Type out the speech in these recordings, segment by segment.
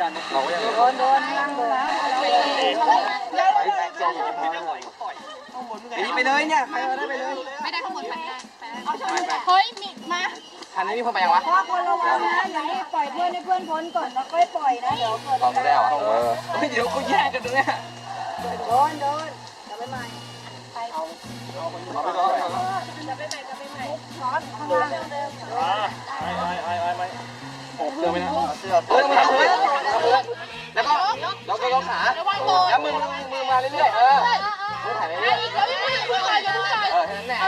กันเราก็ยังโดนโดนล่างโดนไปเลยเนี่ยไปเลยไปเลยไม่ได้ข้างบนไปไม่ได้เฮ้ยมีมาคันนี้มีคนไปยังวะพ่อคนระวังนะอย่าให้ปล่อยเพื่อนให้เพื่อนพ้นก่อนแล้วค่อยปล่อยนะเดี๋ยวเกิดอมไรอเออเดี๋ยวกูแย่งกันตรงเนี้ยโดนโดนจะไปใหม่ไปเอาเอาไปก่อนจะไปใหม่จะไปใหม่ช้อนข้างล่างเดิมโอบเสื้อไม่นะเสื้อเออมาทำเลยแล้วก็แล้วก็ยกขาแล้วมือมือมาเรื่อยๆเออมือถ่ายเรื่อยอีกแล้วยังไม่ถึงผู้ชายยังผู้ชายๆเออแค่นั้นแหละ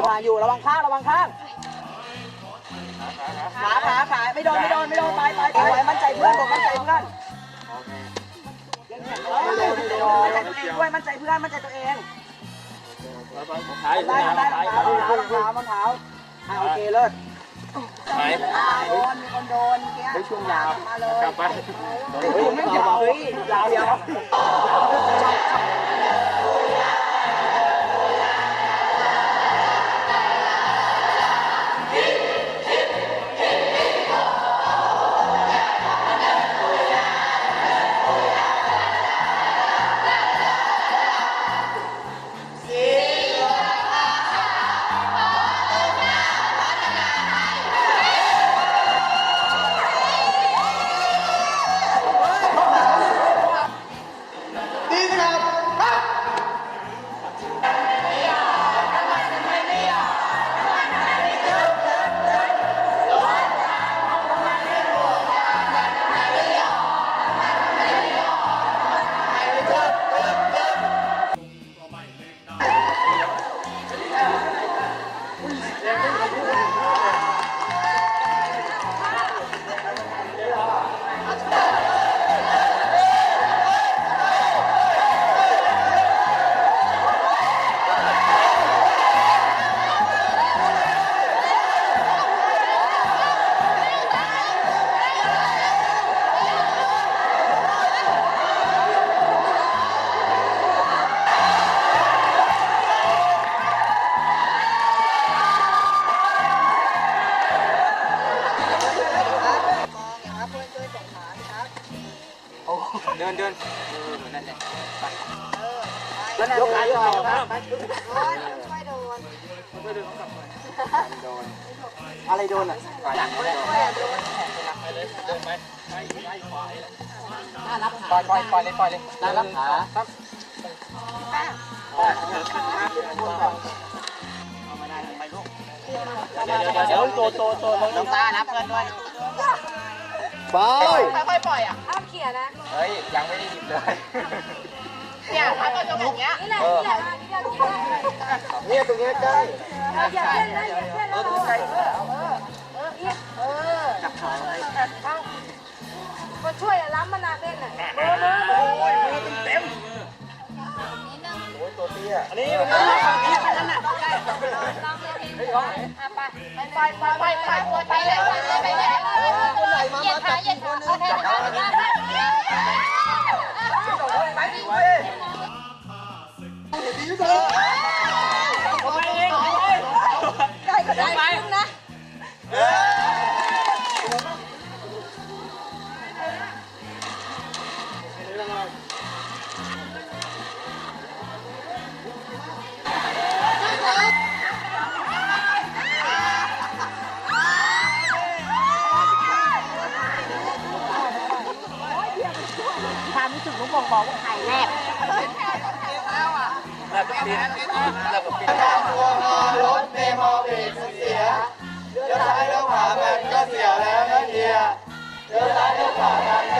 อยู่ผ่าอยู่ระวังข้างระวังข้างขาขาขาไม่โดนไม่โดนไม่โดนไปไปไปไว้มั่นใจเพื่อนผมมั่นใจเพื่อนมั่นใจตัวเองด้วยมั่นใจเพื่อนมั่นใจตัวเองขายอยู่ได้ที่ได้ไหนรองเท้ารองเท้ารองเท้าอ่าโอเคเลิศไหนโดนมีคนโดนเกี้ได้ช่วงยาวมาเลยกลับไปเฮ้ยยาวเฮ้ยยาวยาว ยกขายกขาครับช่วยโดนโดนอะไรโดนอะหลังโดนปล่อยปล่อยปล่อยเลยปล่อยเลยด้ารับขาครับเดี๋ยวโตโตโตน้ำตานับเพื่อนด้วยไปค่อยๆปล่อยอะห้ามเขี่ยนะ เฮ้ย ยังไม่ได้หยิบเลย เนี่ยถ้าเราจะอย่างเนี้ยเออเนี่ยตรงเนี้ยใกล้อย่าเล่นนะอย่าเล่นนะใกล้เออเออเออจับขาไว้เอามาช่วยล้ำมานานเล่นน่ะโอเออเออเต็มเต็มโอ้ยตัวเตี้ยอันนี้อันนี้ฝั่งนี้ฝั่งนั้นน่ะใช่ไปไปไปไปไปไปเลยไปเลยไปเลยเหยียดขาเหยียดขาเอาแทนไปเลย ไป แล้วก็ปิดแล้วก็ปิดตัวพอรถเมล์พอเบรกเสียเลี้ยวซ้ายเลี้ยวขวามันก็เสียแล้วนะเฮียเลี้ยวซ้ายเลี้ยวขวามันก็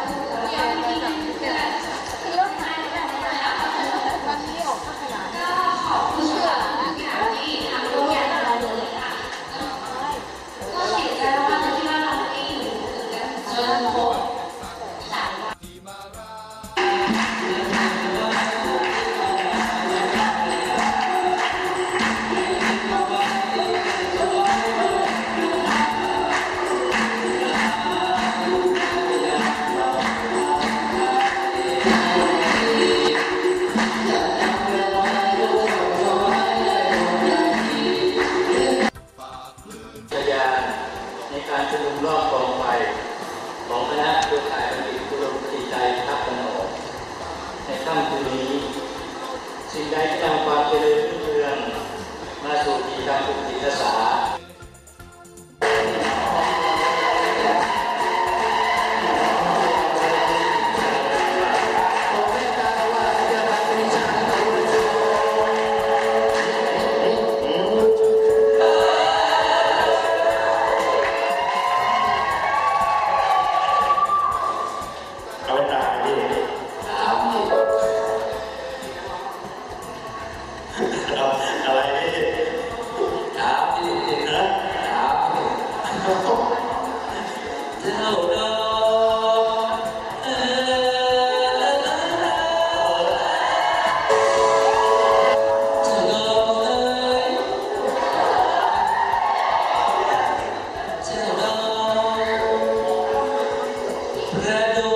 อะไรดิถามดิถามเจ้าดอกเอ่ยเจ้าดอเจ้าดอ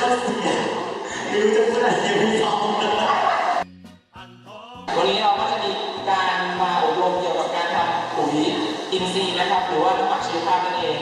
เข้าสู่ไม่รู้จะพูดอะไรไม่ยอมวันนี้เราก็จะมีการมาอบรมเกี่ยวกับการทำปุ๋ยอินทรีย์นะครับ หรือว่าน้ำหมักชีวภาพนั่นเอง